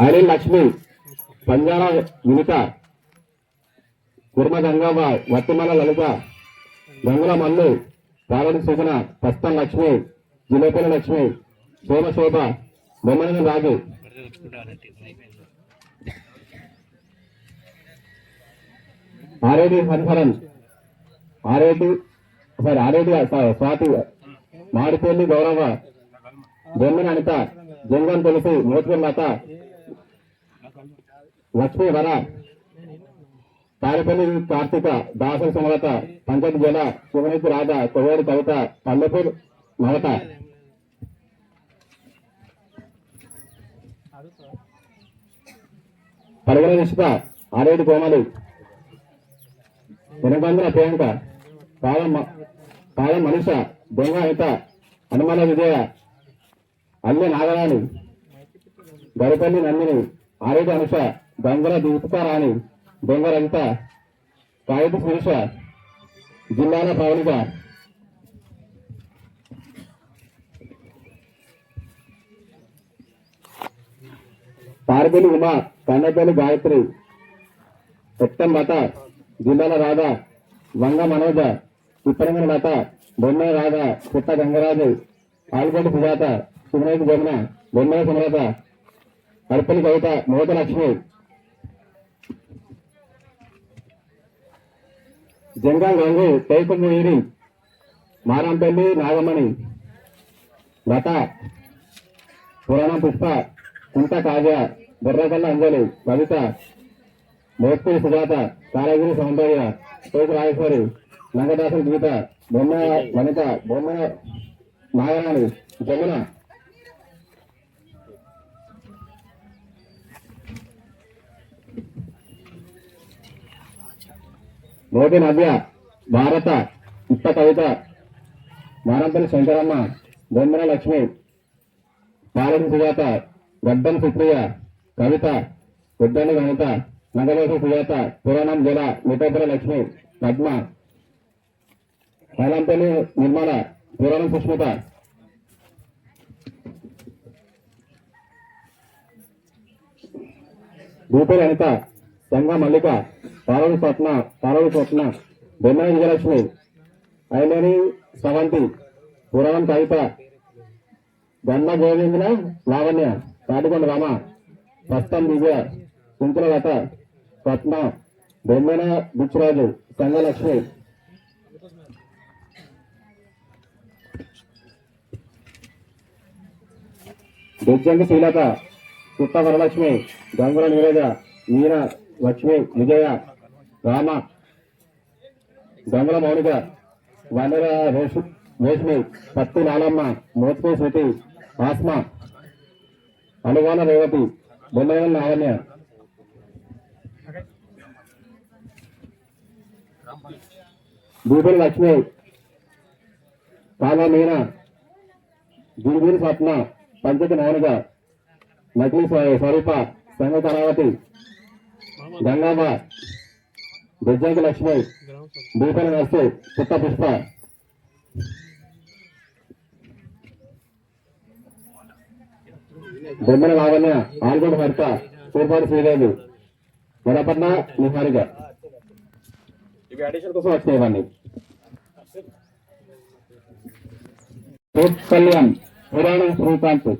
అనిల్ లక్ష్మి పంజాల వినిత కుర్మ గంగవ్వ వత్తిమల లలిత గంగుల మల్లు పాలడి సుజన పస్తం Lakshmi జిలేపల Lakshmi Somashobha Shobha Bommani Raju. Aredi Hariharan Areti sorry Areti Swathi Madipalli Gourava Bommani Anitha జంగం తులసి మోత్కూర్ లక్ష్మీ వర. తారపల్లి కార్తీక దాసరి సుమలత పంకజ్ జల శివనీతి రాధ కొవ్వేడి కవిత పల్లెపూర్ మమత పడగల నిష్ప ఆరేడు కోమలు. వినబంధన ప్రియాంక పాలం పాలం మనిష దొంగ హిత హనుమల విజయ అల్లె నాగరాణి గరిపల్లి నందిని ఆరేడు అనుష దొంగల దీపికారాణి దొంగ రజిత కాయటి శిరీష జిల్లాల పౌనిక పారబెల్లి ఉమా కన్నపల్లి గాయత్రి ఉత్తమ్ లత జిల్లాల రాధ వంగ మనోజ ఉత్తరంగన లత బొమ్మ రాధ పుట్ట గంగరాజు ఆలుగడ్డ సుజాత. సుమనేటి బొమ్మన బొమ్మల సమరత అర్పణ కవిత మోత లక్ష్మి జంగా గంగు తైపమూరి మారాంపల్లి నాగమణి లత పురాణ పుష్ప కుంట కాజా బుర్రకల్ల అంజలి కవిత మోత్పూరి సుజాత కాలగిరి సౌందర్య తోపు రాజేశ్వరి లంగదాసం గీత బొమ్మ వనిత బొమ్మ నాగరాణి జమున. మోటి నవ్య భారత ఇప్ప కవిత మారంపల్లి శంకరమ్మ బొమ్మన లక్ష్మి పాలటి సుజాత గడ్డం సుప్రియ కవిత గుడ్డని వనిత నగలేశ సుజాత పురాణం జల మిఠాపుర లక్ష్మి పద్మ కైలంపల్లి నిర్మల పురాణం సుష్మిత. భూపేరు అనిత సంగ మల్లిక పార్వతి స్వప్న పార్వతి స్వప్న బొమ్మ విజయలక్ష్మి ఐలేని సవంతి పురాణం కవిత గన్న గోవిందన లావణ్య తాటికొండ రామ ప్రస్తుతం దివ్య కుంకుల లత స్వప్న బొమ్మన బుచ్చిరాజు సంగలక్ష్మి దుర్జంగి శ్రీలత పుట్ట వరలక్ష్మి గంగుల నీరజ మీన లక్ష్మి విజయ రామ దొంగల మౌనిక వనర రేషు రేష్మి పత్తి లాలమ్మ మోత్పే శృతి ఆస్మ అనుగాన రేవతి బొమ్మల లావణ్య భూపతి లక్ష్మి కాలా మీన గురుగురు స్వప్న పంచక మౌనిక నకిలీ స్వరూప సంగ కళావతి గంగామ్మ దుర్జంగి లక్ష్మి భూపల నర్సు పుట్ట పుష్ప. బొమ్మల లావణ్య ఆల్గొండ హర్త సూర్పాటి శ్రీదేవి. వడపట్ల నిహారిక. ఇవి అడిషన్ కోసం వచ్చినాయి ఇవన్నీ. కోట్ కళ్యాణ్ పురాణ శ్రీకాంత్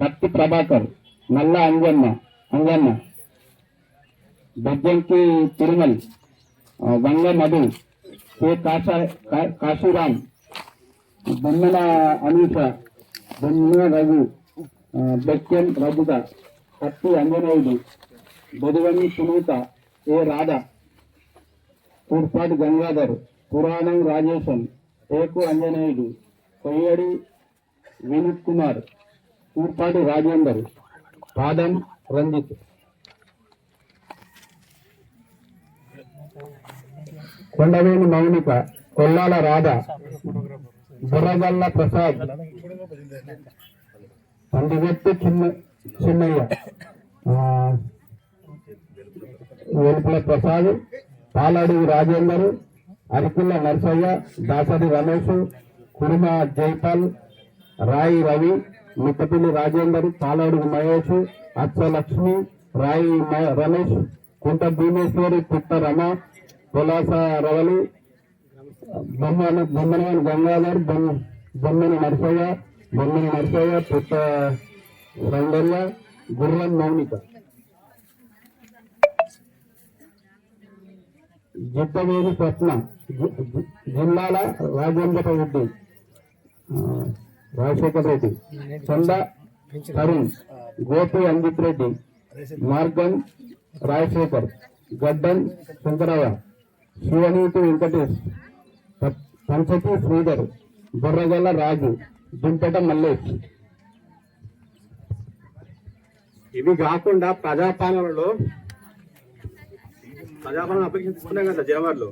పత్తి ప్రభాకర్ నల్ల అంజన్న అంజన్న. బజ్జంకి తిరుమల్. ఆ, మధు కె కాశా కా- కాశీరామ్ బొమ్మల అనూష బొమ్మల రఘు ఆ, బెక్కెన్ రఘుద కత్తి అంజనేయుడు బొదువని సునీత ఏ రాధ పూర్పాటి గంగాధర్ పురాణం రాజేశం ఏకు అంజనేయుడు కొయ్యడి వినిత్ కుమార్ పూర్పాటి రాజేందర్ పాదం రంజిత్. కొండవేణి మౌనిక కొల్లాల రాధ బుర్రగల్ల ప్రసాద్ పండుగెత్తి చిన్న చిన్నయ్య వెలుపుల ప్రసాద్ పాలాడి రాజేందర్ అరికుల్ల నర్సయ్య దాసరి రమేష్ కురుమ జైపాల్ రాయి రవి మిట్టపల్లి రాజేందర్ పాలడుగు మహేష్ అచ్చలక్ష్మి రాయి మ- రమేష్ కుంట భీమేశ్వరి పుట్ట రమ పొలాస రవలి బొమ్మన బొమ్మనవాని గంగాధర్ బొమ్మ బొమ్మన నరసయ్య బొమ్మని నరసయ్య పుట్ట సౌందర్య గుర్రం మౌనిక. జిట్టవేది స్వప్న జిల్లాల రాజేంద్ర రెడ్డి. రాజశేఖర్ రెడ్డి. చంద తరుణ్ గోపి అంజిత్ రెడ్డి. మార్గం రాజశేఖర్. గడ్డన్ శంకరయ్య. శివనీతి వెంకటేష్ పంచతి శ్రీధర్ బుర్రగల్ల రాజు దుంపట మల్లేష్. ఇవి కాకుండా ప్రజాపాలనలో ప్రజాపాలన అప్లికేషన్స్ తీసుకున్నాం కదా జనవరిలో?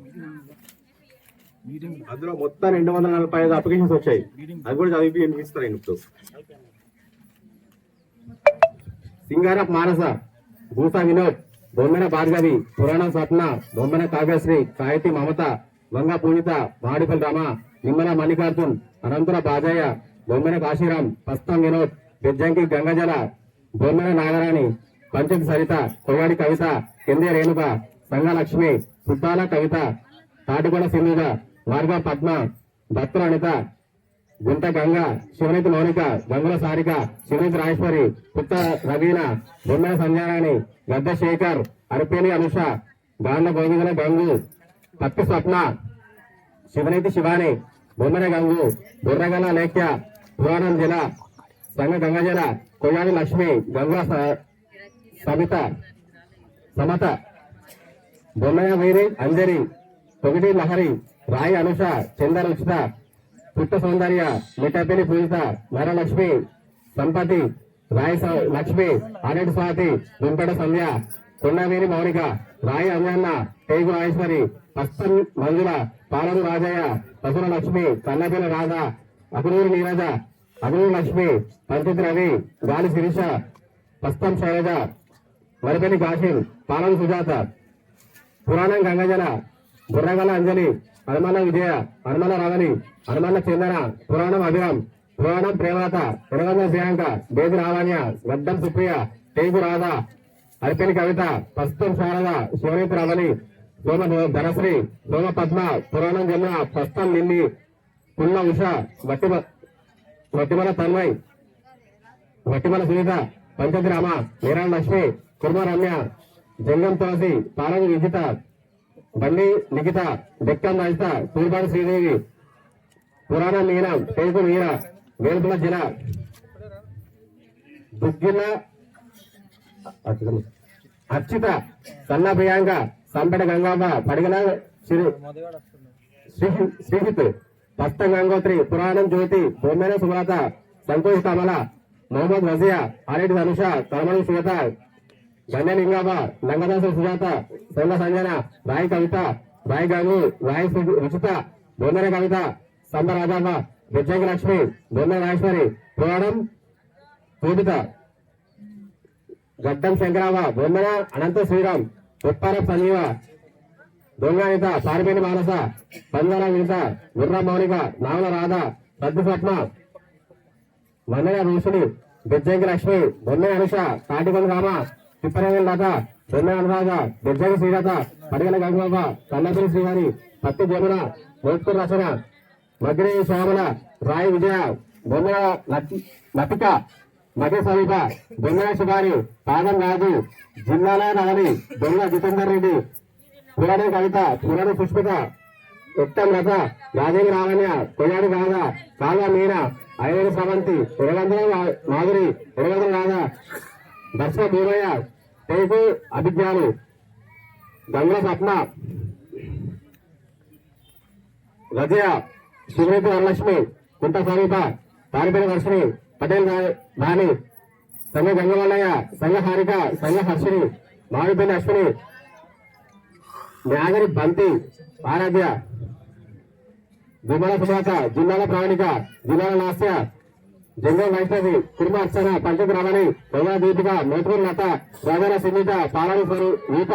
అందులో మొత్తం రెండు వందల నలభై ఐదు అప్లికేషన్స్ వచ్చాయి. అది కూడా చదివి వినిపిస్తారు నేను ఇప్పుడు. సింగారప్ మానస భూసా వినోద్. బొమ్మెన భార్గవి పురాణ స్వప్న బొమ్మెన కావ్యశ్రీ సాహితి మమత వంగ పూజిత మాడిపల్లి రామ నిమ్మల మల్లికార్జున్ అనంతర బాజయ్య బొమ్మెన కాశీరాం పస్తం వినోద్ బెజ్జంకి గంగజల బొమ్మెన నాగరాణి పంచతి సరిత కొయ్యాడి కవిత కిందే రేణుక సంగలక్ష్మి సుబ్బాల కవిత తాటికొండ సింధుజ మార్గ పద్మ భక్తుల అనిత గుంట గంగ శివనితి మౌనిక గంగుల సారిక శివనితి రాజేశ్వరి పుత్త రవీన బొమ్మల సంజారాణి గద్ద శేఖర్ అరిపేని అనుష గాండ్ల గోవిందల గంగు పత్తి స్వప్న శివనితి శివాని బొమ్మన గంగు బుర్రగల లేఖ్య పురాణం జిల సంగ గంగజల కొయ్యాని లక్ష్మి గంగుల స- సవిత సమత బొమ్మయ్య వీరి అంజరి తొగిటి లహరి రాయి అనుష చందర ఉచిత పుట్ట సౌందర్య మిఠాపల్లి పూజిత నరలక్ష్మి సంపతి రాయి లక్ష్మి ఆనటి స్వాతి వెంకట సంధ్య కొండవేరి మౌనిక రాయి అంజన్న టేగు రాజేశ్వరి పస్తం మంజుల పాలరు రాజయ్య పసుర లక్ష్మి కన్నపిల్ల రాధ అకునూరు నీరజ అకునూరు లక్ష్మి పంచిత్ రవి గాలి శిరీష పస్తం శైలజ వరపల్లి కాశీం పాలన సుజాత పురాణం గంగజల బుర్రగల అంజలి హనుమల విజయ హనుమల రవలి హనుమన్న చందన పురాణం అభిరామ్ పురాణం ప్రేమాత ఎనగంద ప్రియాంక బేది రావాణ్య గడ్డం సుప్రియ టేగు రాధ అరిపెలి కవిత పస్తం శారద శివనీతి రమణి సోమ ధనశ్రీ సోమ పద్మ పురాణం జమున పస్తం నిల్లి పుల్ల ఉష వట్టి వట్టిమల తన్మయ్ వట్టిమల సునీత పంచతి రామ వీరాల లక్ష్మి కుర్మ రమ్య జంగం తులసి పారంగి విజిత బండి నిఖిత డెక్కన్ రజిత తూర్పాడు శ్రీదేవి పురాణ మీనం పేరు వీర మేల్పుల జిల దుగ్గిల అర్చిత సన్న ప్రియాంక సంపెట గంగాంబ పడిగల శ్రీ శ్రీహిత్ పస్త గంగోత్రి పురాణం జ్యోతి బొమ్మెన సుమలత సంతోష్ కమల మొహమ్మద్ వజియా ఆరెడ్డి ధనుష తలమణి శ్వేత గణ్యలింగాబ లంగదాస సుజాత సంగ సంజన రాయి కవిత రాయి గంగు రాయి రుచిత బొమ్మెన కవిత సంబ రాజాబ బెజ్జంగి లక్ష్మి బొమ్మ రాజేశ్వరి పురాణం పూజిత గడ్డం శంకరావ బొమ్మన అనంత శ్రీరామ్ ఉప్పార సంజీవ దొంగనిత పారిపేని మానస పందర వినిత గుర్ర మౌనిక నావల రాధ సద్దు స్వప్న మన్నయ రోషిని బెజ్జంకి లక్ష్మి బొమ్మె అనుష తాటికొండ రామ తిప్పరేగల లత బొమ్మె అనురాధ బెజ్జంకి శ్రీలత పడిగల గంగబాబ కన్నపల్లి శ్రీహరి పత్తి జమున మోత్కూర్ రచన మగ్గిరి శ్యామల రాయ విజయ బొమ్మల లతిక మధ్య సమీప బొమ్మల శుభారి పాదం రాజు జిల్లాల నవని దొంగ జితేందర్ రెడ్డి పురాణ కవిత పురాణ పుష్పిత ఉత్తమ్ రథ రాజేంద్ర రావణ్య కొయ్యాడి రాధ కాగా మీన ఐదు స్రవంతి ఇరవందల మాధురి ఇరవందల రాధ దర్శ భూమయ్య టేకు అభిజ్ఞాను గంగ స్వప్న రజయ శ్రీమతి వరలక్ష్మి కుంట సమీప తారిపేట వర్షిణి పటేల్ రా- రాణి సంఘ గంగవల్లయ్య సంగ హారిక సంఘ హర్షిణి మామిడిపల్లి అశ్విని న్యాగరి బంతి ఆరాధ్య జిల్లాల సుభాత జిల్లాల ప్రాణిక జిల్లాల నాస్య జంగల్ వైష్ణవి కుటుంబ అర్చన పంచత రమణి గంగా దీపిక మోతూరు లత రాజాల సునీత పారాణి స్వరు రూప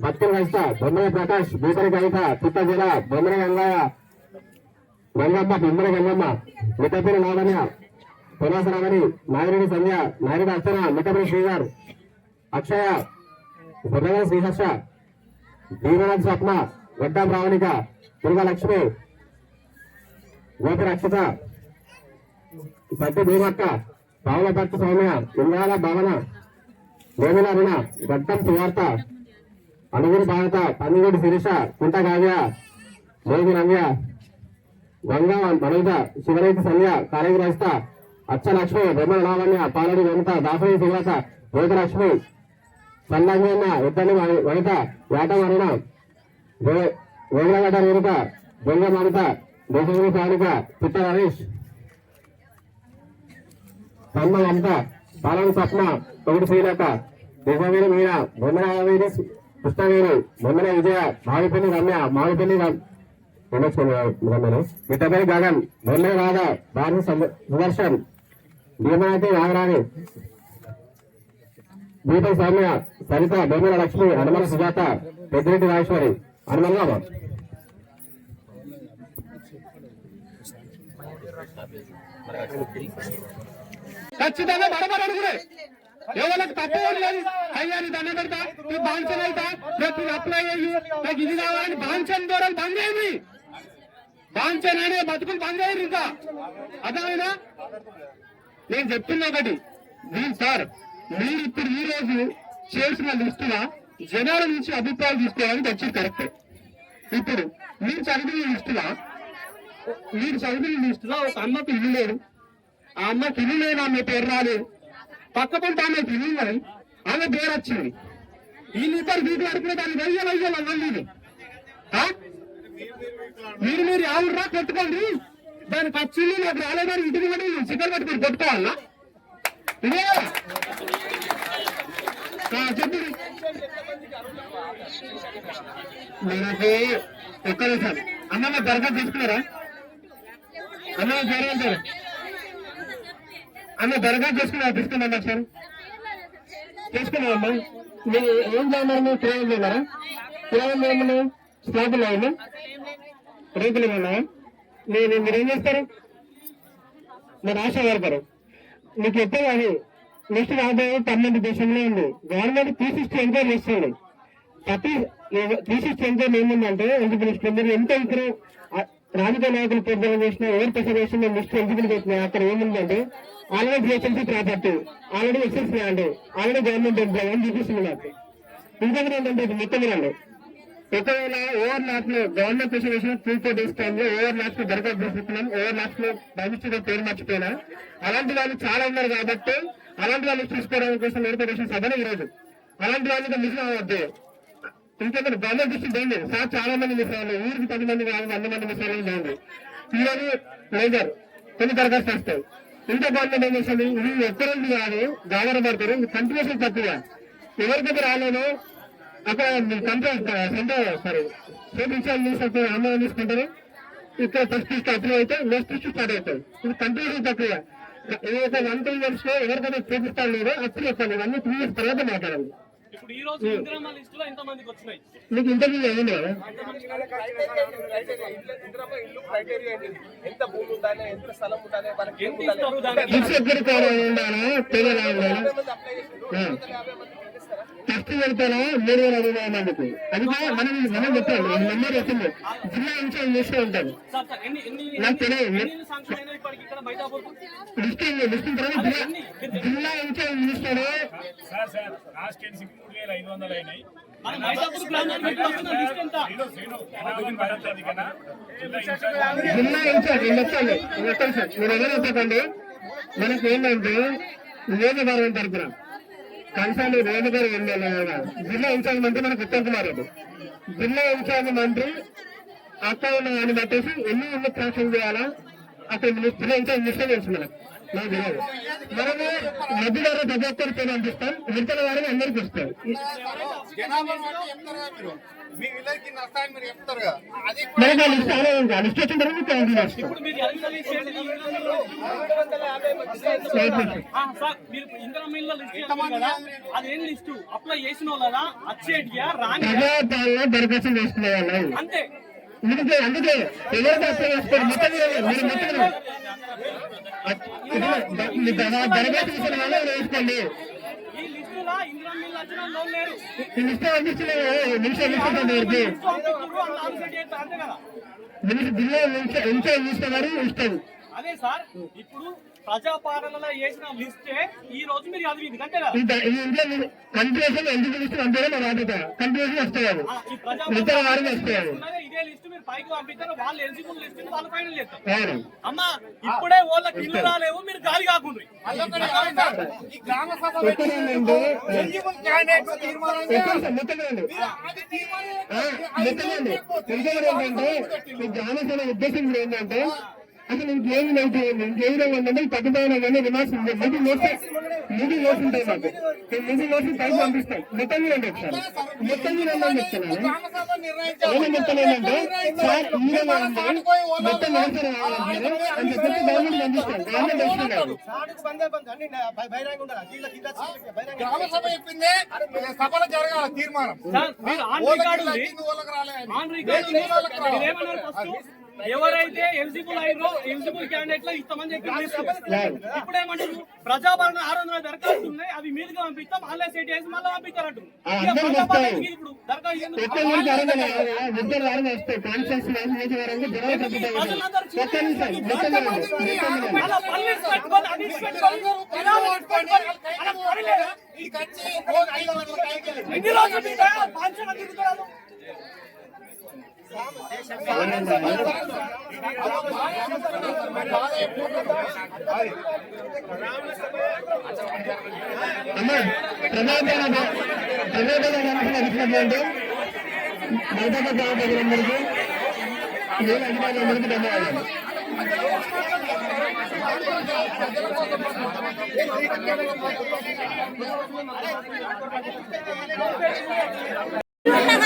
భక్తుల వైష్ణ బొమ్మల ప్రకాష్ భూపరి కవిత పుట్ట జిల బొమ్మల గంగయ్య గంగమ్మ బొమ్మల గంగమ్మ మిట్టపల్లి లావణ్య పునాసరామణి నాగిరెడ్డి సంధ్య నాగిరెడ్డి అర్చన మిట్టపల్లి శ్రీగారు అక్షయ బుర్రగా శ్రీహర్ష భీమనాథ్ స్వప్న గడ్డా ప్రావణిక దుర్గా లక్ష్మి గోపి రక్షత సత్య భీమక్క పావుల భక్త సౌమ్య ఇంద్రాల భావన వేముల రుణ గడ్డం సువార్త అనుగురు భారత పందిగోడి శిరీష కుంట కావ్య మోగి రమ్య గంగా మనోజ శివరైతి సంధ్య కాళేగి అచ్చలక్ష్మి అచ్చ లక్ష్మి బ్రహ్మ లావణ్య పాలడి వనిత దాసరి శ్రీవాస వేదలక్ష్మి సందంగన్న ఇద్దరి వనిత యాట వరుణ వేములగడ్డ రేణుక దొంగ మమత దేశగిరి సారిక పిట్ట రమేష్ పద్మ మమత పాలన స్వప్న ఒకటి శ్రీలత దేశవీరి మీన బొమ్మన వీరి కృష్ణవేణి బొమ్మన విజయ మావిపల్లి రమ్య మావిపల్లి రమ్యను మిట్టపల్లి గగన్ బొమ్మన రాధా భారత సుదర్శన్ భీమావతి నాగరాణి దీపై సౌమ్య సరిత బొమ్మల లక్ష్మి హనుమల సుజాత పెద్దిరెడ్డి రాజేశ్వరి హనుమల్ రామ ఖచ్చితంగా బడబడ అడుగురే. ఎవరికి తప్పు లేదు. అయ్యా నీ దండ పెడతా. నువ్వు బాంచన్ అవుతా రేపు నేను అప్లై అయ్యి. నాకు ఇది కావాలని బాంచన్ ద్వారా బంద్ చేయండి. బాంచన్ బతుకులు బంగారు ఇంకా. అర్థమైనా నేను చెప్తున్నా ఒకటి. దీని సార్ మీరు ఇప్పుడు ఈ రోజు చేసిన లిస్టుల జనాల నుంచి అభిప్రాయాలు తీసుకోవడానికి వచ్చింది కరెక్ట్. ఇప్పుడు మీరు చదివిన లిస్టులా మీరు చదివిన లిస్టులో ఒక అమ్మకి ఇల్లు లేదు. ఆ అమ్మకి ఇల్లు లేదు ఆమె పేరు రాలేదు. పక్క పంట ఆమెకి ఇల్లు ఆమె పేరు వచ్చింది. వీళ్ళిద్దరు వీటి వరకు దాన్ని వెయ్యాలి వెయ్యాలి అవ్వండి మీరు మీరు ఆవురా కొట్టుకోండి. దాని ఖర్చులు నాకు రాలేదని ఇంటికి కూడా చికెన్ పట్టుకొని కొట్టుకోవాలా? ఇదే. ఆ, చెప్పు. మనకు ఒక్క నిమిషం. అన్న దర్గా తీసుకున్నారా? అన్న సార్ అన్న దర్గా చేసుకున్నారా తీసుకున్నా సార్ తీసుకున్నామమ్మా మీరు ఏం చేయమన్నారు మీరు? కిరాయి చేయమన్నారా కిరాయి చేయమన్నా స్లాబులు అయ్యా రేపులు ఉన్నాయా నేను మీరు ఏం చేస్తారు? మీరు ఆశ వర్కరు మీకు ఎప్పుడు కానీ నెక్స్ట్ రాబోయే పన్నెండు దేశంలో ఉంది. గవర్నమెంట్ త్రీ సిక్స్టీ ఎంక్వైరీ చేస్తుంది. ప్రతి త్రీ సిక్స్టీ ఎంక్వైరీ ఏముందంటే ఎందుకు మీరు ఎంత ఇద్దరు రాజకీయ నాయకులు పెద్దలు చేసిన ఎవరు పెద్ద చేసిన లిస్ట్ ఎందుకు పెట్టినా అక్కడ ఏముందంటే already GHMC property already excess land already government employee అని చూపిస్తుంది నాకు ఇంకొకటి ఏంటంటే ఇది మొత్తం వినండి ఒకవేళ ఓవర్ లాక్లో గవర్నమెంట్ ప్రెసిడెన్షియల్ పూర్తి ఫోర్ డేస్ టైమ్లో ఓవర్ లాట్లో దరఖాస్తు చేసుకున్నాం ఓవర్ లాట్లో భవిష్యత్తు పేరు మర్చిపోయినా. అలాంటి వాళ్ళు చాలా ఉన్నారు కాబట్టి అలాంటి వాళ్ళు చూసుకోవడం కోసం నోటిఫికేషన్ సభలో ఈ రోజు అలాంటి వాళ్ళకి మిస్ అవ్వద్దు ఇంకొకటి గవర్నమెంట్ దృష్టి పోయింది సార్ చాలా మంది మిస్ అవ్వాలి ఊరికి పది మంది కాదు వంద మంది మిస్ అవ్వాలి లేదు ఈరోజు రోజు లేజర్ కొన్ని దరఖాస్తు వస్తాయి. ఇంత గవర్నమెంట్ ఏం చేస్తుంది? ఇది ఒక్కరోజు కాదు గావర పడతారు. కంటిన్యూషన్ తక్కువ. ఎవరికైతే రాలేదో అక్కడ మీ complaint centre sorry state in charge తీసుకుంటారు అమ్మాయి తీసుకుంటారు? ఇక్కడ ఫస్ట్ టెస్ట్ అప్లై అయితే నెక్స్ట్ టెస్ట్ స్టార్ట్ అవుతుంది. ఇది కంటిన్యూషన్ తక్కువ ఏదైతే వన్ టూ ఇయర్స్లో ఎవరికైతే చూపిస్తాను లేదో అప్పుడు చెప్తాను అన్ని త్రీ ఇయర్స్ తర్వాత మాట్లాడాలి. ఇప్పుడు ఈ రోజు ఇందిరమ్మ లిస్ట్లో ఎంత మందికి వచ్చినాయి? మీకు ఇంటర్వ్యూ అయ్యింది కదా? భూమి ఉండాలి? స్థలం ఉండాలి? టెస్ట్ పెడతారా మూడు వేల అరవై మందికి. అది కూడా మనం మనం చెప్పాలి నెంబర్ వచ్చింది. జిల్లా ఇన్ఛార్జ్ చేస్తూ ఉంటాను సార్ సార్ ఎన్ని ఎన్ని నాకు తెలియదు. లిస్ట్ లిస్ట్ తర్వాత జిల్లా జిల్లా ఇన్ఛార్జ్ చేస్తాడు వేల జిల్లా ఇన్ఛార్జ్ లెక్కలు లెక్కలు సార్ మీరు ఎవరు చెప్పకండి మనకి ఏంటంటే నియోజకవర్గం తరపున కన్సర్న్ రేణుగారు వెళ్ళాలి జిల్లా ఇన్ఛార్జ్ మంత్రి మనకు ఉత్తమ్ కుమార్ రెడ్డి. జిల్లా ఇన్ఛార్జ్ మంత్రి అక్కడ ఉన్న దాన్ని బట్టేసి ఎన్ని ఎన్ని శాంక్షన్ చేయాలా? అక్కడ జిల్లా ఇన్ఛార్జ్ మినిస్టర్ తెలుసు మనకు నాకు తెలియదు మనము మధ్యలో ప్రతి ఒక్కరికి పంపిస్తాం మిగతా వారిని అందరికి వస్తాం మీరు అది ఉంది ఆ లిస్ట్ వచ్చిన తర్వాత ప్రజాపాలన దరఖాస్తు చేసుకునే వాళ్ళు. అంతే. అందుకే అందుకే. మొత్తం మీద మీరు మొత్తం దరఖాస్తు ఇచ్చిన వాళ్ళు వేసుకోండి? నిమిషం నిమిషం జిల్లా నిమిషం నిమిషం ఇస్తున్నారు అదే సార్ ఇప్పుడు ప్రజాపాలనలో చేసిన లిస్టే ఈ రోజు మీరు చదివింది కంట్రీషన్ ఎందుకు లిస్ట్ పంపారో మా బాధ్యత? కంట్రీషన్ వస్తాయి? ఈ వారికి వస్తాయి? ఇదే లిస్ట్ మీరు పైకి పంపిస్తారు వాళ్ళు ఎలిజిబుల్ లిస్ట్ వాళ్ళు ఫైనల్ చేస్తారు. అవును అమ్మా ఇప్పుడే రాలేవు మీరు గాలి కాకుండా అల్లొకటి కాదు సార్. ఈ గ్రామ సభ ఎక్కడ ఉందండి? ఎలిజిబుల్ క్యాండిడేట్ తీర్మానం ఉద్దేశం ఏంటంటే అసలు లేదు ఇంకేమి లేదు ఏంటంటే ఈ పట్టుదల కానీ రిమార్క్స్ ముందు నోట్స్ ముందు నోట్స్ ఉంటాయి మాకు. ఈ ముందు నోట్స్ పైకి పంపిస్తాం మొత్తం మీద అండి ఒకసారి మొత్తం మీద ఉందని చెప్తున్నాను నిర్ణయించారు ఏమని చెప్తానంటే సార్ ఈ విధంగా ఉంది మొత్తం నోట్స్ రావాలంటే అని చెప్పి గవర్నమెంట్ పంపిస్తాం గవర్నమెంట్ వస్తున్నారు గ్రామ సభ చెప్పిందే సభలో జరగాల తీర్మానం ఎవరైతే ఎలిజిబుల్ అయ్యారో ఎలిజిబుల్ క్యాండిడేట్లో ఇస్తామని చెప్పి. ఇప్పుడు ఏమంటారు ప్రజాభరణ ఆరు వందల దరఖాస్తు ఉన్నాయి అవి మీదుగా పంపిస్తాం మళ్ళీ సెట్ చేసి మళ్ళీ వస్తాయి. ఇప్పుడు దరఖాస్తు. ఎన్ని రోజులు మీకు ప్రజలందరికీ నేను అధికారులందరికీ ధన్యవాదాలు.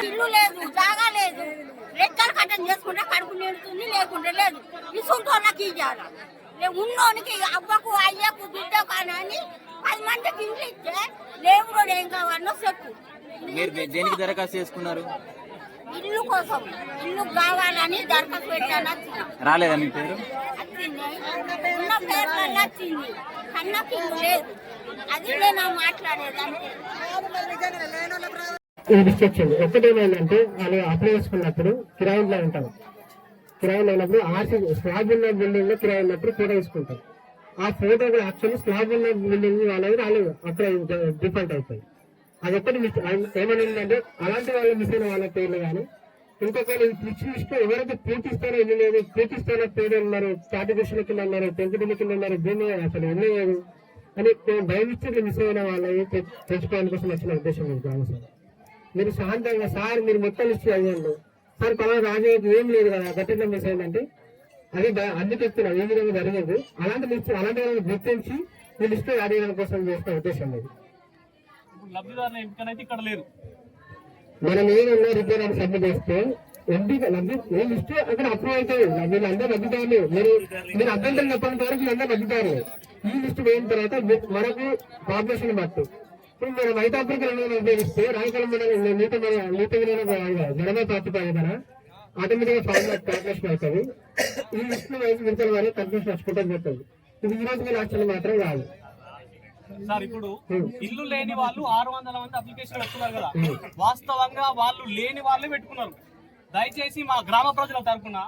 ఇల్లు లేదు జాగా లేదు. రెక్కలు కట్టం చేసుకుంటే కడుపు నిండుతుంది లేకుంటే లేదు. ఇసుంటోళ్ళకి ఇవ్వాలి ఉన్నోనికి అవ్వకు అయ్యకు బిడ్డ కానని పది మందికి ఇంట్లో ఇస్తే లేవు కూడా ఏం కావాలో చెప్పు. మీరు దేనికి దరఖాస్తు చేసుకున్నారు? ఇల్లు కోసం ఇల్లు కావాలని దరఖాస్తు పెట్టాను వచ్చిన. రాలేదా మీ పేరు? వచ్చింది. ఉన్న పేర్లలో వచ్చింది. కన్నకి ఇల్లు లేదు. అది నేను మాట్లాడేది ఇది రిస్ట్రిక్షన్ ఒకటేమైందంటే వాళ్ళు అప్లై చేసుకున్నప్పుడు కిరాయిలో ఉంటాం. కిరాయిలో ఉన్నప్పుడు ఆర్సీ స్లాబ్ ఉన్న బిల్డింగ్లో కిరాయి ఉన్నప్పుడు ఫోటో తీసుకుంటాం. ఆ ఫోటో కూడా యాక్చువల్లీ స్లాబ్ ఉన్న బిల్డింగ్ వాళ్ళవి రాలేదు. అక్కడ డిఫాల్ట్ అయిపోయి అది ఒక్కటి మిస్ ఏమనిందంటే అలాంటి వాళ్ళు మిస్ అయిన వాళ్ళ పేర్లు కానీ ఇంకొకరు పిచ్చి ఇస్తే ఎవరైతే పూర్తిస్తారో ఎన్ని లేదు పూర్తిస్తారో పేరు ఉన్నారు దృష్టిలో కింద ఉన్నారు పెంకుడిల కింద ఉన్నారు దీన్ని అసలు ఎన్ని లేదు అని భయమిచ్చి మిస్ అయిన వాళ్ళని తె- తెచ్చుకోవడానికి కోసం వచ్చిన ఉద్దేశం మీకు గ్రామ సార్? మీరు శాంతంగా సార్ మీరు మొత్తం లిస్ట్ అయ్యండి సార్ పలానా రాజయ్యకి ఏం లేదు కదా గట్టిగా మిస్ అయిందంటే అది అన్ని చెప్తున్నా ఏ విధంగా జరిగింది. అలాంటి లిస్ట్ అలాంటి వాళ్ళని గుర్తించి మీరు లిస్ట్ అడిగడం కోసం చేసిన ఉద్దేశం లేదు లబ్ధిదారుల ఎంపిక అయితే ఇక్కడ లేదు మనం ఏమన్నా రిపేర్ అని సబ్మిట్ చేస్తే ఎంపిక లబ్ధి ఏ ఇస్తే అక్కడ అప్రూవ్ అవుతుంది. అందరూ లబ్ధిదారులు. మీరు మీరు అభ్యంతరం చెప్పినంత వరకు అందరూ లబ్ధిదారులు. ఈ లిస్ట్ పోయిన తర్వాత మీ- మనకు పాపులేషన్ బట్టు. ఇప్పుడు మీరు వైతాపురికి రెండు ఉపయోగిస్తే రాయకల్ మండలం నీటి నీటి జనమే ప్రాతిపదికన ఆటోమేటిక్గా ఫార్మ్ క్యాల్కులేషన్ అవుతుంది. ఈ లిస్ట్ వైపు మిగతా వారు కన్ఫ్యూషన్ వచ్చుకుంటూ పోతుంది ఇది ఈ రోజు లాస్ట్ మాత్రం కాదు. సార్ ఇప్పుడు ఇల్లు లేని వాళ్ళు ఆరు వందల మంది అప్లికేషన్ పెట్టుకున్నారు కదా. వాస్తవంగా వాళ్ళు లేని వాళ్ళే పెట్టుకున్నారు. దయచేసి మా గ్రామ ప్రజల తరపున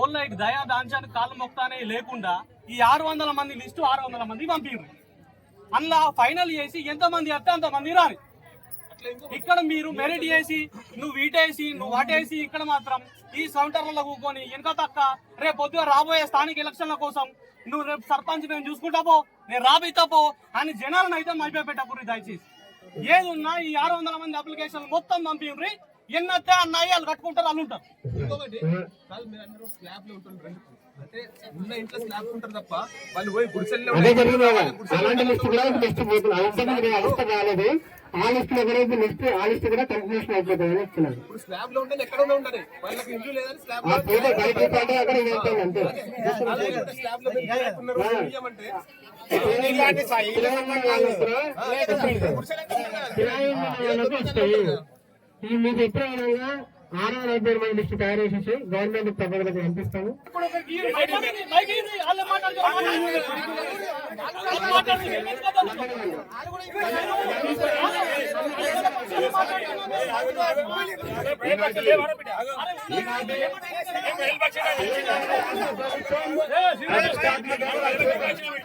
ఓన్లీ దయా దాంచానికి కాళ్ళు మొక్తానే లేకుండా ఈ ఆరు వందల మంది లిస్టు ఆరు వందల మంది పంపించారు అందులో ఫైనల్ చేసి ఎంత మంది వస్తే అంత మంది రాని. ఇక్కడ మీరు మెరిట్ చేసి నువ్వు వీటేసి నువ్వు వాటేసి ఇక్కడ మాత్రం ఈ కౌంటర్లలో కూకొని వెనక తక్క రేపు పొద్దుగా రాబోయే స్థానిక ఎలక్షన్ల కోసం నువ్వు రేపు సర్పంచ్ నేను చూసుకుంటా పో నేను రాబీతా పో అని జనాలను అయితే మైపే దయచేసి. ఏది ఉన్నా ఈ ఆరు వందల మంది అప్లికేషన్ మొత్తం పంపిండ్రి ఎన్నత్తే అన్నాయి వాళ్ళు కట్టుకుంటారు వాళ్ళు ఉంటారు అదే జరిగింది. అలాంటి లిస్ట్ కూడా లిస్ట్ పోతుంది అవసరం అవస్థ కాలేదు ఆ లిస్ట్లో కూడా లిస్ట్ ఆ లిస్ట్ కూడా అయిపోతుంది అని చెప్తున్నారు. మీకు ఎప్పుడైనా ఆరు వందల డెబ్బై మంది లిస్ట్ తయారు చేసేసి గవర్నమెంట్ తప్పకుండా పంపిస్తాము?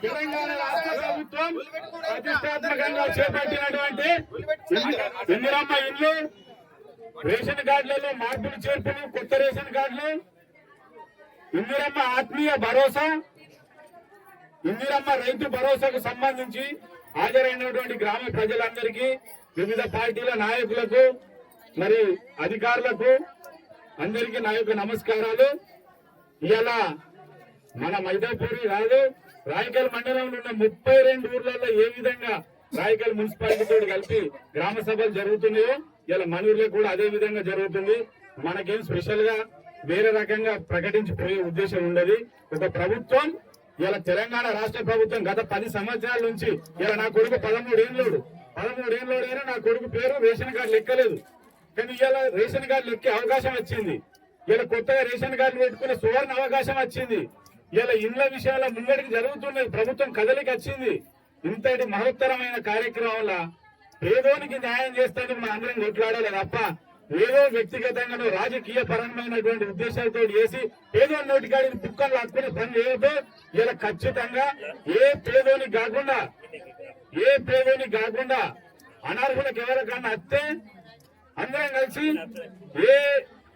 తెలంగాణ రాష్ట్ర ప్రభుత్వం ప్రతిష్టాత్మకంగా చేపట్టినటువంటి ఇందిరమ్మ ఇల్లు రేషన్ కార్డులలో మార్పులు చేర్పులు కొత్త రేషన్ కార్డులు. ఇందిరమ్మ ఆత్మీయ భరోసా. ఇందిరమ్మ రైతు భరోసాకు సంబంధించి హాజరైనటువంటి గ్రామ ప్రజలందరికీ వివిధ పార్టీల నాయకులకు మరి అధికారులకు అందరికీ నా యొక్క నమస్కారాలు. ఇలా మన మైదాపూరి కాదు రాయకల్ మండలంలో ఉన్న ముప్పై రెండు ఊర్లలో ఏ విధంగా రాయకల్ మున్సిపాలిటీతో కలిపి గ్రామ సభలు జరుగుతున్నాయో ఇలా మనూరులో కూడా అదే విధంగా జరుగుతుంది. మనకేం స్పెషల్గా వేరే రకంగా ప్రకటించిపోయే ఉద్దేశం ఉండదు. ఒక ప్రభుత్వం ఇలా తెలంగాణ రాష్ట్ర ప్రభుత్వం గత పది సంవత్సరాల నుంచి ఇలా నా కొడుకు పదమూడు ఏళ్ళోడు పదమూడు ఏళ్ళోడు అయినా నా కొడుకు పేరు రేషన్ కార్డు లెక్కలేదు. కానీ ఇలా రేషన్ కార్డు ఎక్కే అవకాశం వచ్చింది. ఇలా కొత్తగా రేషన్ కార్డు పెట్టుకునే సువర్ణ అవకాశం వచ్చింది. ఇలా ఇండ్ల విషయాల ముంగడికి జరుగుతున్నది. ప్రభుత్వం కదలికి వచ్చింది. ఇంతటి మహత్తరమైన కార్యక్రమంలో పేదోనికి న్యాయం చేస్తానికి మన అందరం కొట్లాడాలి తప్ప ఏదో వ్యక్తిగతంగా రాజకీయ పరమైనటువంటి ఉద్దేశాలతో చేసి పేదో నోటికాడిని పుక్కలు లాక్కునే పని ఏదో ఇలా ఖచ్చితంగా ఏ పేదోనికి కాకుండా ఏ పేదోనికి కాకుండా అనర్హులకు ఎవరికన్నా అత్తే అందరం కలిసి ఏ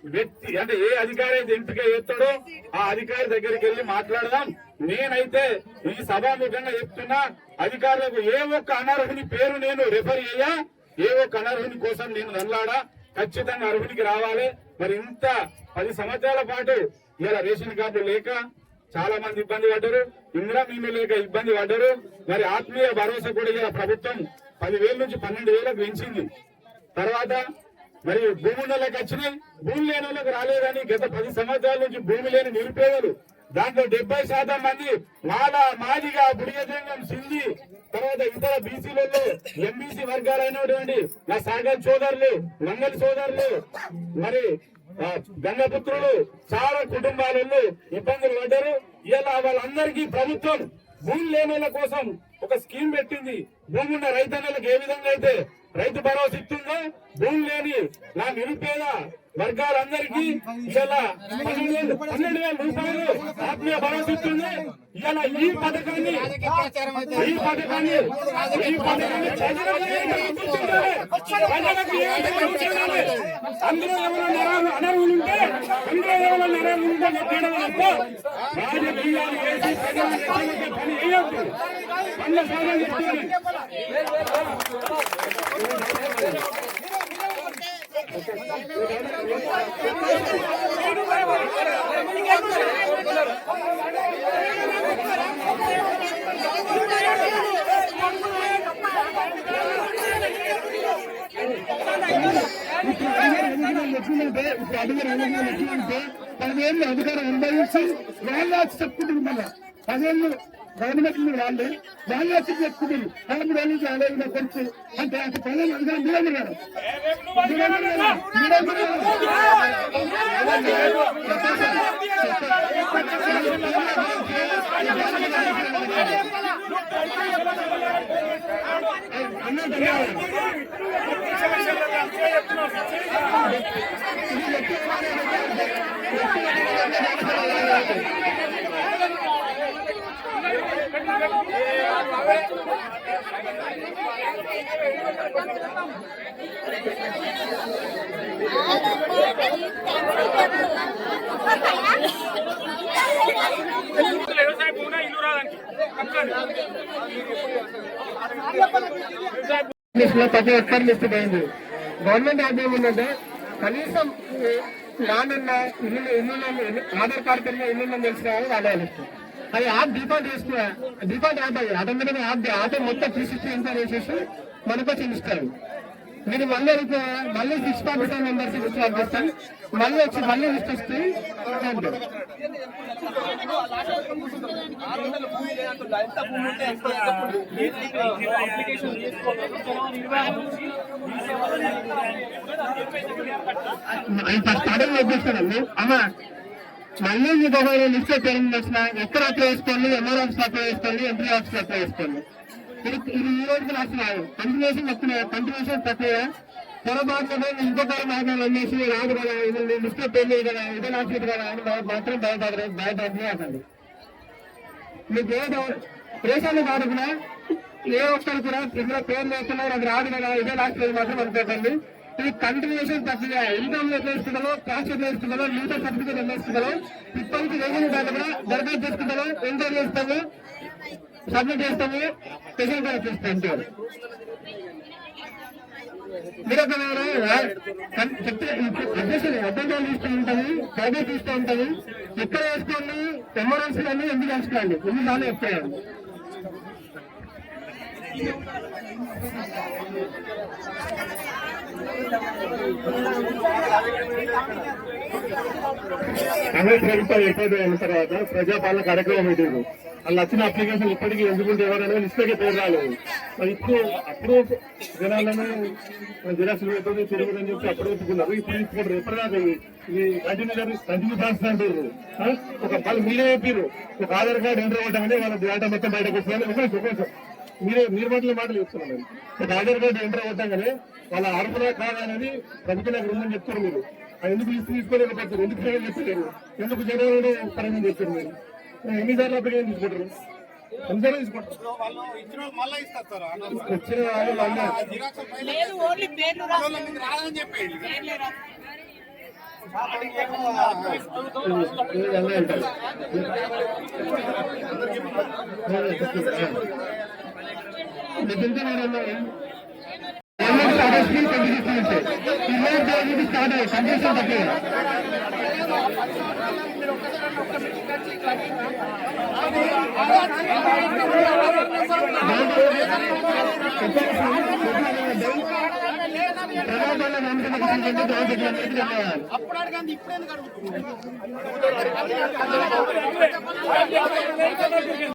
వ్యక్తి అంటే ఏ అధికారి అయితే ఎంపిక చేస్తాడో ఆ అధికారి దగ్గరికి వెళ్ళి మాట్లాడదాం. నేనైతే ఈ సభాముఖంగా చెప్తున్నా అధికారులకు ఏ ఒక్క అనర్హుని పేరు నేను రిఫర్ చేయా? ఏ ఒక్క అనర్హుని కోసం నేను నల్లాడా? ఖచ్చితంగా అర్హునికి రావాలి. మరి ఇంత పది సంవత్సరాల పాటు ఇలా రేషన్ కార్డు లేక చాలా మంది ఇబ్బంది పడ్డారు. ఇందిరా మేము లేక ఇబ్బంది పడ్డారు. మరి ఆత్మీయ భరోసా కూడా ఇలా ప్రభుత్వం పదివేల నుంచి పన్నెండు వేలకు పెంచింది. తర్వాత మరి భూములకు వచ్చినాయి. భూమి లేని వాళ్ళకి రాలేదని గత పది సంవత్సరాల నుంచి భూమి లేని నిరుపేదలు. దాంట్లో డెబ్బై శాతం మంది మాల మాదిగా బుడిగజంగం సింధి తర్వాత ఇతర బీసీలలో ఎంబీసీ వర్గాలైనటువంటి నా సాగర్ సోదరులు మంగళ సోదరులు మరి గంగపుత్రులు చాలా కుటుంబాలలో ఇబ్బందులు పడ్డారు. ఇలా వాళ్ళందరికీ ప్రభుత్వం భూమి లేని కోసం ఒక స్కీమ్ పెట్టింది. భూమి ఉన్న రైతన్నలకు ఏ విధంగా అయితే రైతు భరోసా ఇస్తుందో భూమి లేని నా నిరుపేద వర్గాలందరికీ ఇలా పన్నెండు వేలు పన్నెండు వేల రూపాయలు ఆత్మీయ భరోసా ఇస్తుంది ఇలా ఈ పథకాన్ని ఈ పథకాన్ని ఈ పథకాన్ని ప్రజలకు ఏ విధంగా గుర్తించాలి? ప్రజలకు ఏ విధంగా గుర్తించాలి? అందులో ఎవరైనా నరాలు అనర్హులు ఉంటే అందులో ఎవరైనా నరాలు ఉంటే కొట్టడం తప్ప రాజకీయాలు చేసి ప్రజలను రెచ్చగొట్టే పని చేయొద్దు పనుల సాధన చేస్తుంది ఎట్లుందంటే ఇప్పుడు అధికారం ఎన్నికలు ఎట్లుంటే పదివేలు అధికారం అనుభవించి వాళ్ళు వచ్చి చెప్పుకుంటుంది మళ్ళీ పదివేలు గవర్నమెంట్ మీద వాళ్ళు వాళ్ళు వచ్చి చెప్పుకుంటుంది పదమూడు వేల నుంచి అదే విధంగా కొంచెం అంటే అసలు పదివేలు అధికారం మీరే ఉన్నారు మీరే ఉన్నారు. మీరే ఉన్నారు. వ్యవసాయ భూమి ఇల్లు రాదండి ప్రతి ఒక్కరి లిస్ట్ పోయింది. గవర్నమెంట్ యాప్ ఏముందంటే కనీసం నాన్న ఇల్లు ఇల్లు ఆధార్ కార్డు పెరిగిన ఇల్లు తెలిసిన వాళ్ళ లిస్ట్. అది యాప్ డిఫాల్ట్ చేసుకున్నా డిఫాల్ట్ యాప్ అది. ఆటోమేటిక్ యాప్ ఆటో మొత్తం త్రీ సిక్స్టీ ఇన్ఫర్ చేసేసి మనకు చూపిస్తారు మీరు మళ్ళీ అడిగితే మళ్ళీ six forty five members list పంపిస్తాను మళ్ళీ వచ్చి మళ్ళీ లిస్ట్ వస్తే. ఫస్ట్ స్టార్టింగ్ చూపిస్తానండి అమ్మా మళ్ళీ మీ ఒక లిస్ట్ పేరు వచ్చిన ఎక్కడ అప్లై చేసుకోండి ఎంఆర్ ఆఫీస్ అప్లై చేసుకోండి ఎంపీ ఆఫీస్ అప్లై చేసుకోండి. ఇది ఇది ఈ రోజుకి లాస్ట్ రాదు. కంటిన్యూషన్ చెప్తున్నా కంటిన్యూషన్ ప్రక్రియ పొరపాటున ఇంకొకరు మాత్రం అనేసి రాదు కదా ఇది లిస్ట్ పెళ్ళి కదా ఇదే లాస్ట్ కదా అని మాత్రం భయపడరు భయపడకండి మీకు ఏ దేశాన్ని కాదు ఏ ఒక్కరు కూడా ఇందులో పేరు లేకున్నారు అది రాదు కదా ఇదే లాస్ట్ మాత్రం అనుకోకండి. ఇది కంటిన్యూషన్ ప్రక్రియ ఇన్కమ్ ఎట్లా ఇస్తుందో క్యాష్ ఎట్లా ఇస్తుందో లీటర్ సర్టిఫికేట్ ఎట్లా ఇస్తుందో ఇప్పటికి రేషన్ కార్డు దరఖాస్తు చేసుకుంటాము ఎంటర్ చేస్తాము సబ్మిట్ చేస్తాము స్పెషల్ కార్డు చేస్తాం. మీరు ఒక చెప్తే అడ్రస్ అడ్డంగా ఇస్తూ ఉంటుంది ప్రైవేట్ ఇస్తూ ఉంటుంది. ఎక్కడ వేసుకోండి ఎమర్జెన్సీ కానీ ఎందుకు వేసుకోండి ఎన్ని సార్లు చెప్తాను. కాంగ్రెస్ ప్రభుత్వం ఏర్పాటు అయిన తర్వాత ప్రజాపాలన కార్యక్రమం పెట్టారు వాళ్ళు వచ్చిన అప్లికేషన్ ఇప్పటికీ ఎందుకుంటే ఎవరైనా లిస్టులకి పేరు రాలేదు. మరి ఇప్పుడు అప్పుడు జనాలను జిరాక్సులు పెట్టదు తిరుగుదని చెప్పి అప్పుడు ఒప్పుకున్నారు. ఇప్పుడు ఇప్పుడు ఎప్పటిదాకా ఇది? కంటిన్యూ కంటిన్యూ ప్రాసెస్ అంటారు ఒక వాళ్ళు మీరే చెప్పారు ఒక ఆధార్ కార్డు ఎంటర్ అవ్వటమని వాళ్ళ డేటా మొత్తం బయటకు వస్తుంది. మీరే మీరు మాటలు మాటలు చెప్తున్నాను నేను. ఒక ఆధార్ కార్డు ఎంటర్ అవ్వటంగానే వాళ్ళ అర్హత కాదనేది ప్రభుత్వం దగ్గర ఉందని చెప్తారు మీరు. ఎందుకు లిస్ట్ తీసుకోలేకపోతారు ఎందుకు చేయడం చెప్పలేరు ఎందుకు జనాలను పరంగా చెప్పారు మీరు? ఎన్నిసార్లు అప్లికేషన్ తీసుకుంటారు. వచ్చిన వాళ్ళు చెప్పేయండి. స్టార్ట్ అయ్యి కంటిన్యూషన్ ఉంటాయి. అప్పుడు అడగండి ఇప్పుడు ఎందుకు